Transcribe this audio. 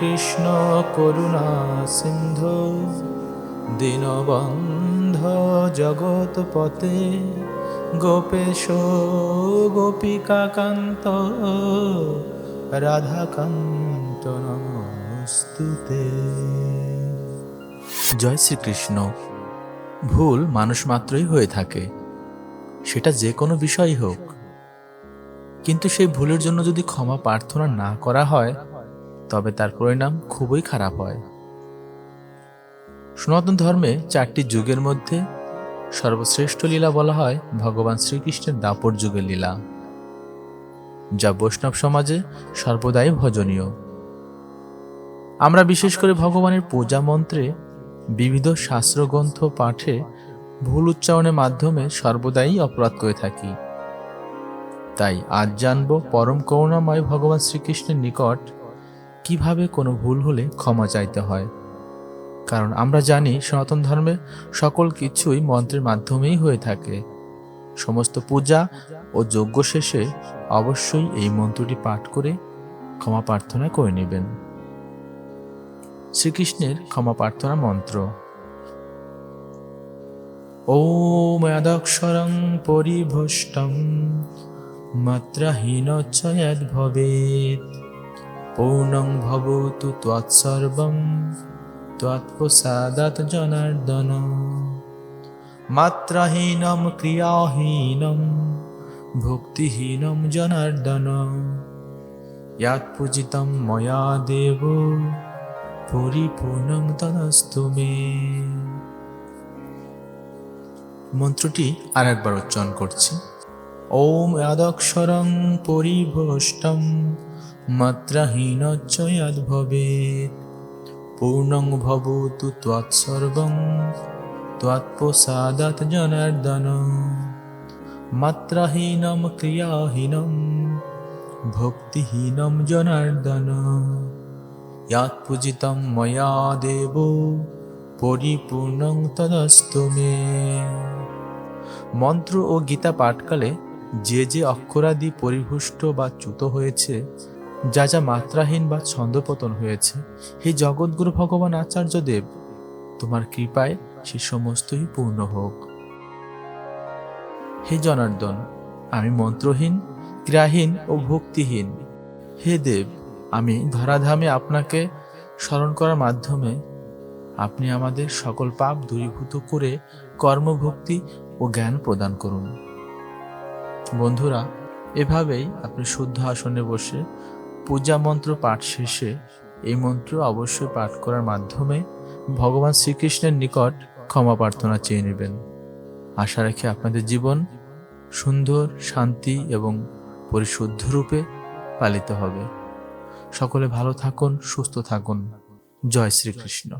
কৃষ্ণ করুণা সিন্ধু, দীনবন্ধ জগৎপতে গোপেশ গোপিকাকান্ত, রাধাকান্ত নমস্তুতে। জয় শ্রীকৃষ্ণ। ভুল মানুষ মাত্রই হয়ে থাকে, সেটা যে কোনো বিষয়ই হোক। কিন্তু সেই ভুলের জন্য যদি ক্ষমা প্রার্থনা না করা হয় তবে তার পরিণাম খুবই খারাপ হয়। সনাতন ধর্মে চারটি যুগের মধ্যে সর্বশ্রেষ্ঠ লীলা বলা হয় ভগবান শ্রীকৃষ্ণের দাপর যুগের লীলা, যা বৈষ্ণব সমাজে সর্বদাই ভজনীয়। আমরা বিশেষ করে ভগবানের পূজা মন্ত্রে বিবিধ শাস্ত্রগ্রন্থ পাঠে ভুল উচ্চারণের মাধ্যমে সর্বদাই অপরাধ করে থাকি। তাই আজ জানব পরম করুণাময় ভগবান শ্রীকৃষ্ণের নিকট কীভাবে কোনো ভুল হলে ক্ষমা চাইতে হয়? কারণ আমরা জানি সনাতন ধর্মে সকল কিছুই মন্ত্রের মাধ্যমেই হয়ে থাকে। সমস্ত পূজা ও যজ্ঞ শেষে অবশ্যই এই মন্ত্রটি পাঠ করে ক্ষমা প্রার্থনা করে নেবেন। শ্রীকৃষ্ণের ক্ষমা প্রার্থনা মন্ত্র। অদক্ষরং পরিভষ্টম মাত্রাহীন চ ভবেত পূর্ণং ভবতু ত্বৎসর্বং ত্বৎপ্রসাদাৎ জনার্দন। মাত্রাহীনম ক্রিয়াহীনম ভক্তিহীনম জনার্দন। ইয়াৎ পূজিতম ময়া দেব পরিপূর্ণং তদস্তু মে। মন্ত্রটি আর একবার উচ্চারণ করছি। পরিভষ্টম মাত্রাহীন চ ভবেত পূর্ণং ভবতু ত্বৎসর্বং ত্বৎপ্রসাদাৎ জনার্দন মাত্রাহীনম ক্রিয়াহীনম ভক্তিহীনম জনার্দন ইয়াৎ পূজিতম ময়া দেব পরিপূর্ণং তদস্তু মে। মন্ত্র ও গীতা পাঠকালে যে যে অক্ষরাদি পরিভুষ্ট বা চ্যুত হয়েছে, যা যা মাত্রাহীন বা ছন্দপতন হয়েছে, হে জগৎগুরু ভগবান আচার্য দেব, তোমার কৃপায় সে সমস্তই পূর্ণ হোক। হে জনার্দন, আমি মন্ত্রহীন, ক্রিয়াহীন ও ভক্তিহীন। হে দেব, আমি ধরাধামে আপনাকে স্মরণ করার মাধ্যমে আপনি আমাদের সকল পাপ দূরীভূত করে কর্মভক্তি ও জ্ঞান প্রদান করুন। বন্ধুরা, এভাবেই আপনি শুদ্ধ আসনে বসে পূজা মন্ত্র পাঠ শেষে এই মন্ত্র অবশ্যই পাঠ করার মাধ্যমে ভগবান শ্রীকৃষ্ণের নিকট ক্ষমা প্রার্থনা চেয়ে নেবেন। আশা রাখি আপনাদের জীবন সুন্দর, শান্তি এবং পরিশুদ্ধ রূপে পালিত হবে। সকলে ভালো থাকুন, সুস্থ থাকুন। জয় শ্রীকৃষ্ণ।